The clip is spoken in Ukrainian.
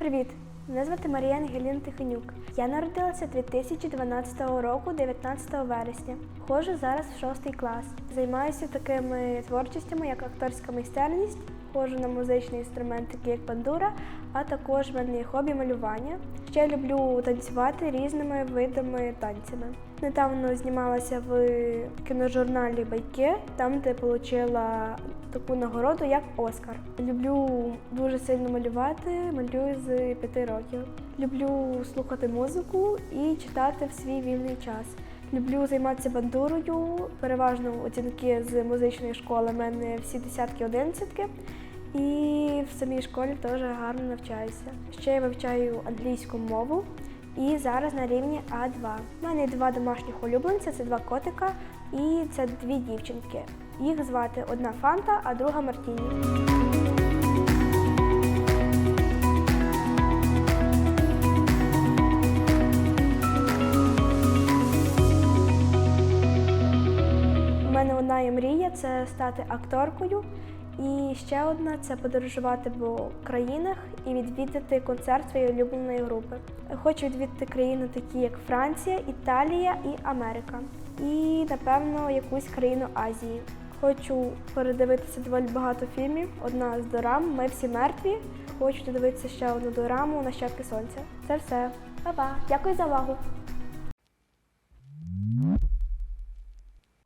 Привіт! Мене звати Марія Ангеліна Тихонюк. Я народилася 2012 року, 19 вересня. Ходжу зараз в 6 клас. Займаюся такими творчостями, як акторська майстерність, ходжу на музичні інструменти, такі як бандура, а також в мене хобі малювання. Ще люблю танцювати різними видами танцями. Недавно знімалася в кіножурналі Байки, там де отримала таку нагороду, як Оскар. Люблю дуже сильно малювати, малюю з п'яти років. Люблю слухати музику і читати в свій вільний час. Люблю займатися бандурою, переважно оцінки з музичної школи. У мене всі десятки, одинадцятки. І в самій школі теж гарно навчаюся. Ще я вивчаю англійську мову і зараз на рівні А2. У мене два домашніх улюбленця, це два котика і це дві дівчинки. Їх звати одна Фанта, а друга Мартіні. У мене одна є мрія це стати акторкою. І ще одна це подорожувати по країнах і відвідати концерт своєї улюбленої групи. Хочу відвідати країни такі, як Франція, Італія і Америка. І, напевно, якусь країну Азії. Хочу передивитися доволі багато фільмів. Одна з дорам Ми всі мертві. Хочу додивитися ще одну дораму Нащадки сонця. Це все. Па-па. Дякую за увагу.